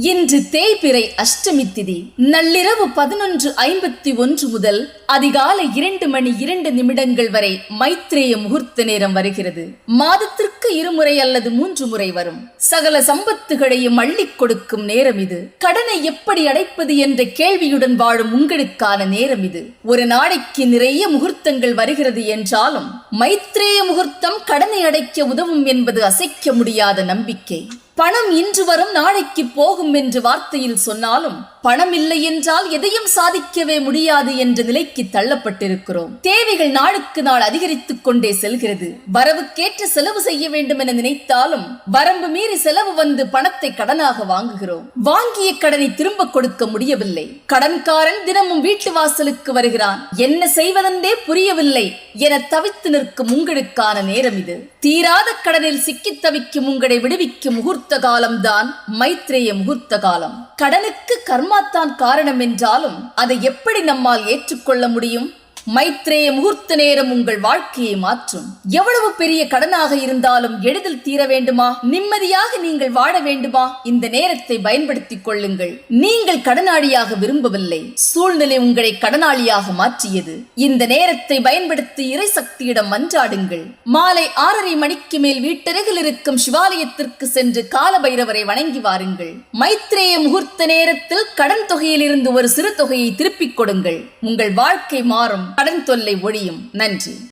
இன்று தேய்பிறை அஷ்டமி திதி. நள்ளிரவு பதினொன்று ஐம்பத்தி ஒன்று முதல் அதிகாலை இரண்டு மணி இரண்டு நிமிடங்கள் வரை மைத்ரேய முகூர்த்த நேரம் வருகிறது. மாதத்திற்கு இருமுறை அல்லது மூன்று முறை வரும். சகல சம்பத்துகளையும் அள்ளிக் கொடுக்கும் நேரம் இது. கடனை எப்படி அடைப்பது என்ற கேள்வியுடன் வாழும் உங்களுக்கான நேரம் இது. ஒரு நாளைக்கு நிறைய முகூர்த்தங்கள் வருகிறது என்றாலும் மைத்ரேய முகூர்த்தம் கடனை அடைக்க உதவும் என்பது அசைக்க முடியாத நம்பிக்கை. பணம் இன்று வரும் நாளைக்கு போகும் என்று வார்த்தையில் சொன்னாலும் பணம் இல்லை என்றால் எதையும் சாதிக்கவே முடியாது என்ற நிலைக்கு தள்ளப்பட்டிருக்கிறோம். தேவைகள் நாளுக்கு நாள் அதிகரித்துக் கொண்டே செல்கிறது. வரவுக்கேற்ற செலவு செய்ய வேண்டும் என நினைத்தாலும் வரம்பு மீறி செலவு வந்து பணத்தை கடனாக வாங்குகிறோம். வாங்கிய கடனை திரும்ப கொடுக்க முடியவில்லை. கடன்காரன் தினமும் வீட்டு வாசலுக்கு வருகிறான். என்ன செய்வதென்றே புரியவில்லை என தவித்து நிற்கும் உங்களுக்கான நேரம் இது. தீராத கடனில் சிக்கித் தவிக்கும் உங்களை விடுவிக்கும் முகூர்த்த காலம்தான் மைத்ரேய முகூர்த்த காலம். கடனுக்கு கர்மாத்தான் காரணம் என்றாலும் அதை எப்படி நம்மால் ஏற்றுக்கொள்ள முடியும்? மைத்ரேய முகூர்த்த நேரம் உங்கள் வாழ்க்கையை மாற்றும். எவ்வளவு பெரிய கடனாக இருந்தாலும் எளிதில் தீர வேண்டுமா? நிம்மதியாக நீங்கள் வாழ வேண்டுமா? இந்த நேரத்தை பயன்படுத்திக் கொள்ளுங்கள். நீங்கள் கடனாளியாக விரும்பவில்லை. சூழ்நிலை உங்களை கடனாளியாக மாற்றியது. இந்த நேரத்தை பயன்படுத்தி இறை சக்தியிடம் மன்றாடுங்கள். மாலை ஆறரை மணிக்கு மேல் வீட்டருகில் இருக்கும் சிவாலயத்திற்கு சென்று காலபைரவரை வணங்கி வாருங்கள். மைத்ரேய முகூர்த்த நேரத்தில் கடன் தொகையிலிருந்து ஒரு சிறு தொகையை திருப்பிக் கொடுங்கள். உங்கள் வாழ்க்கை மாறும். கடன் தொல்லை ஒழியும். நன்றி.